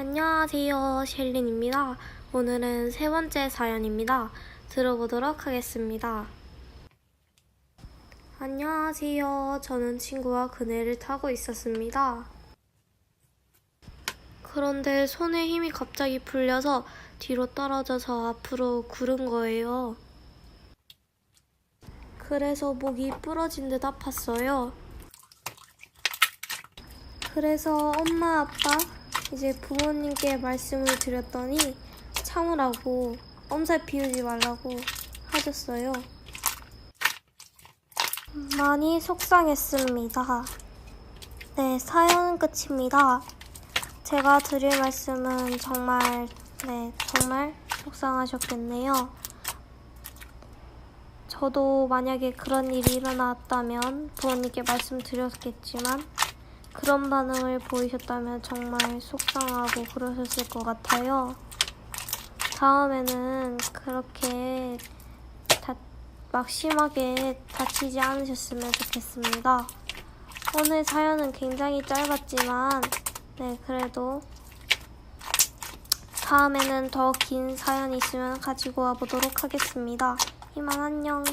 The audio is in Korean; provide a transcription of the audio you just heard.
안녕하세요. 셸린입니다. 오늘은 세 번째 사연입니다. 들어보도록 하겠습니다. 안녕하세요. 저는 친구와 그네를 타고 있었습니다. 그런데 손에 힘이 갑자기 풀려서 뒤로 떨어져서 앞으로 구른 거예요. 그래서 목이 부러진 듯 아팠어요. 그래서 엄마, 아빠, 이제 부모님께 말씀을 드렸더니 참으라고 엄살 피우지 말라고 하셨어요. 많이 속상했습니다. 네, 사연은 끝입니다. 제가 드릴 말씀은 정말, 네, 정말 속상하셨겠네요. 저도 만약에 그런 일이 일어났다면 부모님께 말씀드렸겠지만 그런 반응을 보이셨다면 정말 속상하고 그러셨을 것 같아요. 다음에는 그렇게 다, 막 심하게 다치지 않으셨으면 좋겠습니다. 오늘 사연은 굉장히 짧았지만, 네, 그래도 다음에는 더 긴 사연이 있으면 가지고 와보도록 하겠습니다. 이만 안녕.